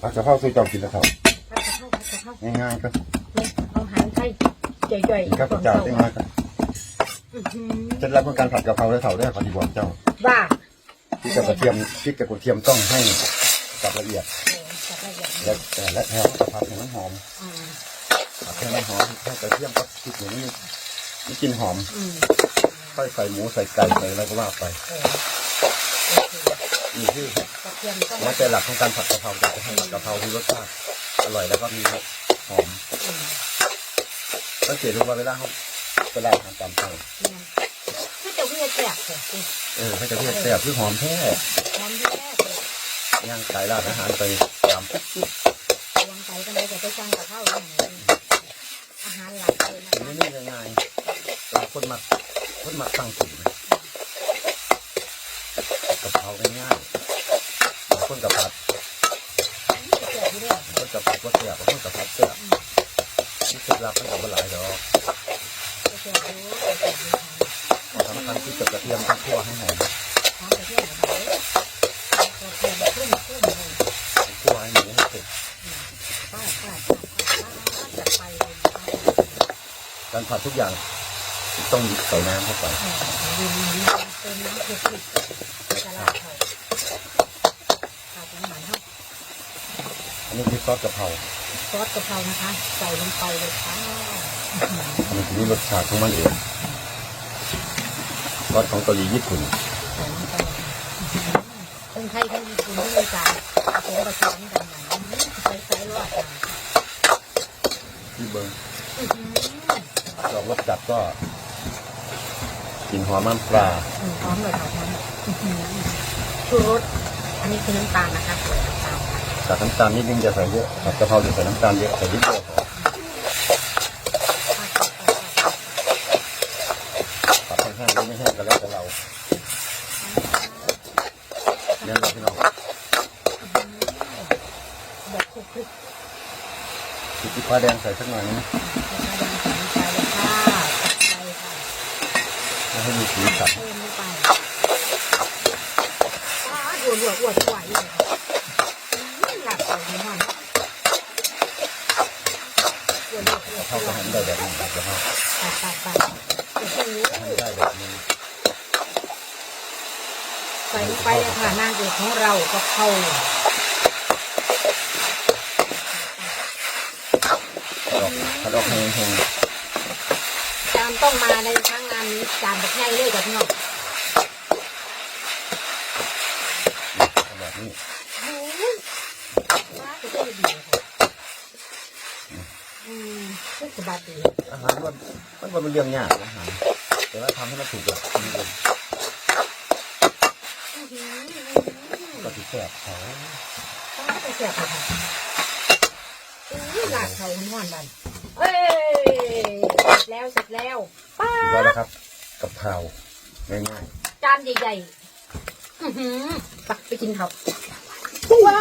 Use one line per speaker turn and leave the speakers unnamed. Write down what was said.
ผัดกะเพราสู้เจ้ากินแล้วครับ
ผัดกะเพราผัดกะเพรา
ง่ายๆก็
เลยเอาหางไทยจ่อย
กิน
ๆ
ข้าวเจ้าได้ง่ายก็
อื้อหือ
เคล็ดลับของการผัดกะเพราได้เท่าได้ขอดีบอกเจ้า
ว่า
พริกกับกระเทียมพริกกับกระเทียมต้องให้กับละเอียด
เออจับละเอียด
และแต่และแถวจะผัดให้มันหอม
อ่า
ผัดให้มันหอมให้กระเทียมกับพริกอย่างนี้มันกลินหอม
อืม
ค่อยใส่หมูใส่ไก่ใส่อะไรก็ว่าไป
เออโอเค
นี่คือก
ระ เทียมต้อง
หัวใจหลักของการผัดกะเพราจะให้ผัดกะเพรามีรสชาติอร่อยแล้วก็มีหอม
อืม
สังเกตดูว่าเวลาเขาเวลาทำตามเตา
เนี่อจะเวียแสิ
เออเขาจะเรียกแซ่บคือหอมแท้
พร้อมแยกเลย
ย่างไก่ราดอาหารไปตามปุ๊บปุ๊บ
วางใจกันเลยจะไปจ้างกับข้าวอย่างอาหารหลักเลยนะ
น
คะ
นี้นี่ง่ายๆเราคนหมักคนหมักตั้งสูตรนะกะเพราง่าย คนกับผัด
แจกที่เรื่อง
บางคนกับผัดก็แซ่บบคนกับผัดแซ่บนี่เคล็ดลับมันกับหลายดอกสำคัญที่กับกระเทียมต้องคั่วให้หอม
ทำไปเที่ยวไหนกระเทียขึ้นขึ้นเลย
คั่วให้หมูให้สุก
ป้าป้าป้าป้าจัดไปเลย
การผัดทุกอย่างต้องใส่น้ำเข้าไป อันนี้คือซอสกะเพรา
ซอสกะเพรานะคะ ใส่ลงไปเลยค่ะ
มันจะมีรสชาติของมันเองซอสของเกาหลีญี่ปุ่น
ใส่ลงไปทั้งไทยทั้งญี่ปุ่นทั้งอีสานผสมผสานกันมาใส่ใส่รอดมา
ที่เบิร์
อื้อหือ
ดอกรสจัดก็กลิ่นหอมน้ำปลา
อืมพร้อมเลยค่ะพร้อมอื้อหือชูรสอันนี้คือน้ำตาลนะคะสวยน้ำตาลค่ะ
จากน้ำตาลนิดนึงจะใส่เยอะผัดกะเพราจะใส่น้ำตาลเยอะใส่นิดเดียวผัดให้แห้งหรือไม่แห้งก็แล้วแต่เราเนี่ยเราพี่น้อง
แบบคลุกคลิก
พริกขี้าแดงใส่สักหน่อยนึง
ใส่ค่ะ
ให้มีสีสัน
เพิ่มลงไปอ้าดวดดวดอวดไหวเลยค่ะหลักใส่หัวมันดวดดวดอวด
เขาก็หันได้แบบนี้ผัดกะเพรา
ตัดตัดตัดโอ้โห
หันได้แบบนี้
ใส่ลงไปเลยค่ะนางเอกของเราก็เข้า
ผัดออกผัดออกแห้ง
จานต้องมาในครั้งงานนี้จานแบบง่ายเลยกับพี่น้อง
ๆแบบนี้
โอ้ยว้าจะได้ดีเลยค่ะอืมรู้ สบาดดี
อาหารมันมันเป็นเรื่องยากอาหารแต่ว่าทำให้มันถูกหลักมันเป็น
อื้อหือ
ก็ถือแซ่บเขา
ต้องไปเสียบค่ะอุ้ยหลากเขาห้อนบันเอ้ยเสร็จแล้วเสร็จแล้วป้า
ไว้แล้วครับกับเพราง่ายๆ
จานใหญ่ๆอื้อหือไปไปกินเขาว้า